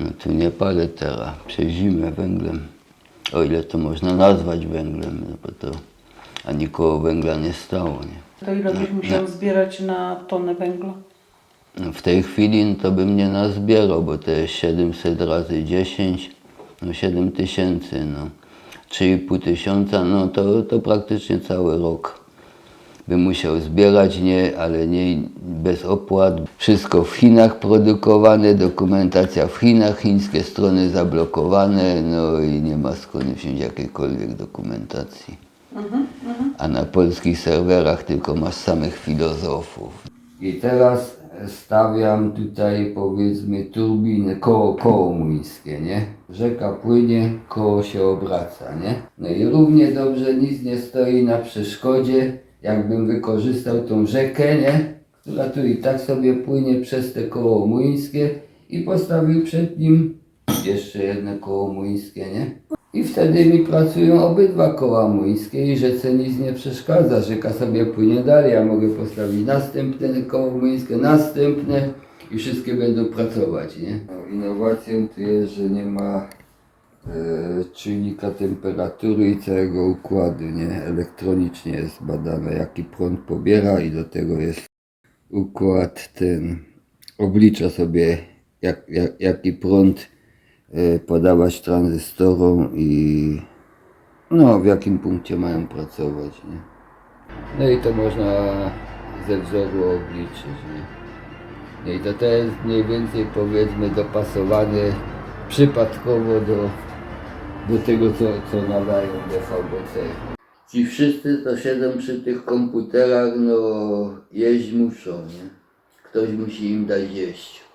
No tu nie palę teraz, przez zimę węglem. O ile to można nazwać węglem, no bo to ani koło węgla nie stało. Nie? To ile byś musiał zbierać na tonę węgla? No w tej chwili to bym nie nazbierał, bo to jest 700 razy 10, no 7 tysięcy, no 3,5 tysiąca, no to, to praktycznie cały rok bym musiał zbierać, nie, ale nie bez opłat. Wszystko w Chinach produkowane, dokumentacja w Chinach, chińskie strony zablokowane, no i nie ma skąd wziąć jakiejkolwiek dokumentacji. A na polskich serwerach tylko masz samych filozofów. I teraz stawiam tutaj powiedzmy turbiny, koło, koło młyńskie, nie? Rzeka płynie, koło się obraca, nie? No i równie dobrze nic nie stoi na przeszkodzie, jakbym wykorzystał tą rzekę, nie? Która tu i tak sobie płynie przez te koło młyńskie i postawił przed nim jeszcze jedno koło młyńskie, nie? I wtedy mi pracują obydwa koła młyńskie i rzece nic nie przeszkadza. Rzeka sobie płynie dalej, ja mogę postawić następne koło młyńskie, następne i wszystkie będą pracować, nie? No, innowacją tu jest, że nie ma e, czujnika temperatury i całego układu, nie? Elektronicznie jest badane, jaki prąd pobiera i do tego jest układ ten, oblicza sobie jak, jak, jaki prąd e, podawać tranzystorom i no w jakim punkcie mają pracować, nie? No i to można ze wzoru obliczyć, nie? No i to, to jest mniej więcej powiedzmy dopasowane przypadkowo do, do tego, co, co nadają DVB-C. Ci wszyscy, co siedzą przy tych komputerach, no jeść muszą, nie? Ktoś musi im dać jeść.